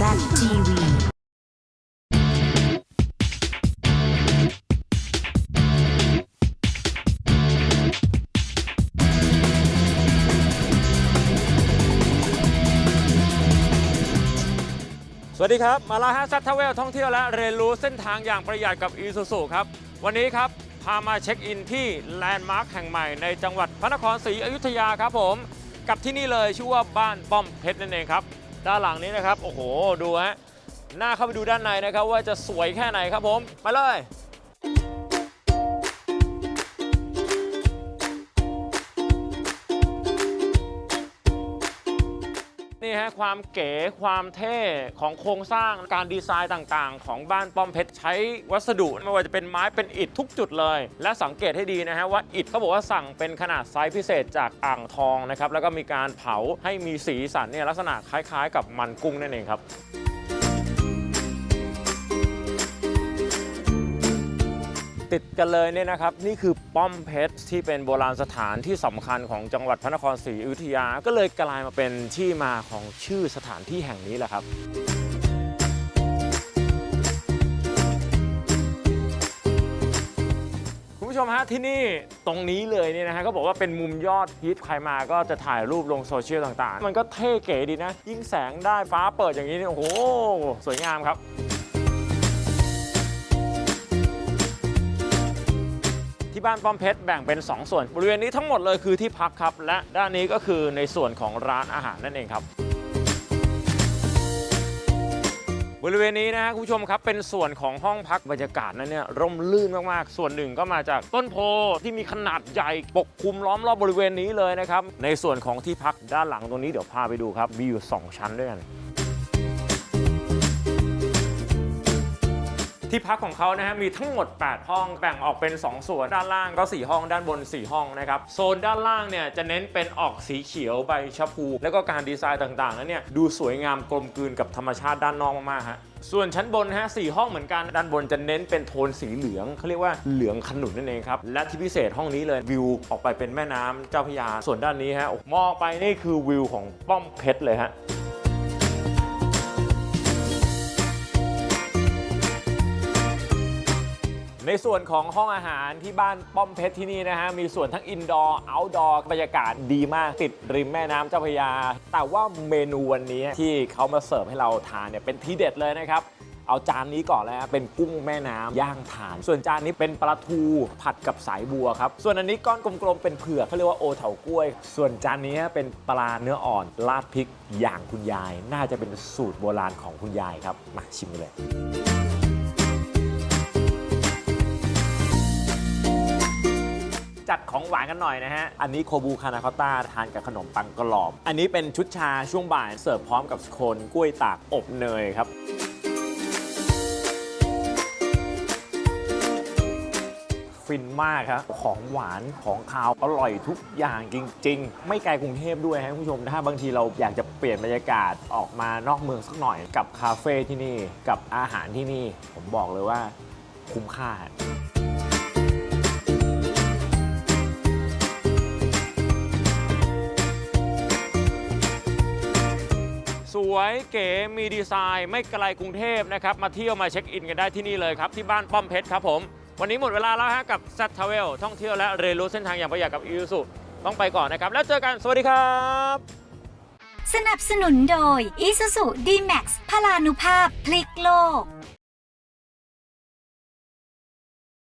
ZTV สวัสดีครับ มาลาฮะซัตทเวลท่องเที่ยวและเรียนรู้เส้นทางอย่างประหยัดกับอีซูซูครับ วันนี้ครับ พามาเช็คอินที่แลนด์มาร์คแห่งใหม่ในจังหวัดพระนครศรีอยุธยาครับผม กับที่นี่เลยชื่อว่าบ้านป้อมเพชรนั่นเองครับ ด้านหลังนี้นะครับ โอ้โห ดูฮะ หน้าเข้าไปดูด้านในนะครับ ว่าจะสวยแค่ไหนครับผมไปเลย นี่ฮะความเก๋ความเท่ของโครงสร้างการดีไซน์ต่างๆ ของบ้านป้อมเพชรใช้วัสดุไม่ว่าจะเป็นไม้เป็นอิฐทุกจุดเลย และสังเกตให้ดีนะฮะว่าอิฐเขาบอกว่าสั่งเป็นขนาดไซส์พิเศษจากอ่างทองนะครับแล้วก็มีการเผาให้มีสีสันเนี่ยลักษณะคล้ายๆ กับมันกุ้งนั่นเองครับ ติดกันเลยเนี่ยนะครับ นี่คือป้อมเพชรที่เป็นโบราณสถานที่สำคัญของจังหวัดพระนครศรีอยุธยา ก็เลยกลายมาเป็นที่มาของชื่อสถานที่แห่งนี้แหละครับคุณผู้ชมฮะที่นี่ตรงนี้เลยเนี่ยนะฮะก็บอกว่าเป็นมุมยอดฮิตใครมาก็จะถ่ายรูปลงโซเชียลต่างๆ มันก็เท่เก๋ดีนะ ยิ่งแสงได้ฟ้าเปิดอย่างนี้เนี่ยโอ้โห สวยงามครับ ที่บ้านป้อมเพชรแบ่งเป็น 2 ส่วน บริเวณนี้ทั้งหมดเลยคือที่พักครับ และด้านนี้ก็คือในส่วนของร้านอาหารนั่นเองครับ บริเวณนี้นะฮะคุณผู้ชมครับเป็นส่วนของห้องพักบรรยากาศนั้นเนี่ยร่มรื่นมากๆ ส่วนหนึ่งก็มาจากต้นโพที่มีขนาดใหญ่ปกคลุมล้อมรอบบริเวณนี้เลยนะครับในส่วนของที่พักด้านหลังตรงนี้เดี๋ยวพาไปดูครับมีอยู่ 2 ชั้นด้วยกัน ที่พักของเขานะฮะมีทั้งหมด 8 ห้องแบ่งออกเป็น 2 ส่วนด้านล่างก็ 4 ห้องด้านบน 4 ห้องนะครับโซนด้านล่างเนี่ยจะเน้นเป็นออกสีเขียวใบชะพู แล้วก็การดีไซน์ต่างๆนั้นเนี่ยดูสวยงามกลมกลืนกับธรรมชาติด้านนอกมากๆฮะส่วนชั้นบนฮะสี่ห้องเหมือนกัน ด้านบนจะเน้นเป็นโทนสีเหลืองเขาเรียกว่าเหลืองขนุนนั่นเองครับ และที่พิเศษห้องนี้เลยวิวออกไปเป็นแม่น้ำเจ้าพระยา ส่วนด้านนี้ฮะมองไปนี่คือวิวของป้อมเพชรเลยฮะ ในส่วนของห้องอาหารที่บ้านป้อมเพชรที่นี่นะฮะ มีส่วนทั้งอินดอร์เอาท์ดอร์บรรยากาศดีมากติดริมแม่น้ำเจ้าพระยา แต่ว่าเมนูวันนี้ที่เขามาเสิร์ฟให้เราทานเนี่ยเป็นทีเด็ดเลยนะครับ เอาจานนี้ก่อนเลยฮะเป็นกุ้งแม่น้ำย่างถ่าน ส่วนจานนี้เป็นปลาทูผัดกับสายบัวครับ ส่วนอันนี้ก้อนกลมๆเป็นเผือกเขาเรียกว่าโอเถากล้วย ส่วนจานนี้เป็นปลาเนื้ออ่อนราดพริกอย่างคุณยาย น่าจะเป็นสูตรโบราณของคุณยายครับมาชิมกันเลย จัดของหวานกันหน่อยนะฮะ อันนี้โคบูคานาคอต้าทานกับขนมปังกรอบ อันนี้เป็นชุดชาช่วงบ่ายเสิร์ฟพร้อมกับสโคนกล้วยตากอบเนยครับ ฟินมากครับ ของหวานของคาวอร่อยทุกอย่างจริง ๆ ไม่ไกลกรุงเทพด้วยฮะคุณผู้ชม ถ้าบางทีเราอยากจะเปลี่ยนบรรยากาศออกมานอกเมืองสักหน่อยกับคาเฟ่ที่นี่กับอาหารที่นี่ ผมบอกเลยว่าคุ้มค่า สวยเก๋มีดีไซน์ ไม่ไกลกรุงเทพนะครับมาเที่ยวมาเช็คอินกันได้ที่นี่เลยครับ ที่บ้านป้อมเพชรครับผม วันนี้หมดเวลาแล้วฮะกับ z t r a v e l ท่องเที่ยวและเรียนรู้เส้นทางอย่างประหยัดกับอีซูต้องไปก่อนนะครับ แล้วเจอกันสวัสดีครับ สนับสนุนโดย Isuzu D-Max พลานุภาพพลิกโลก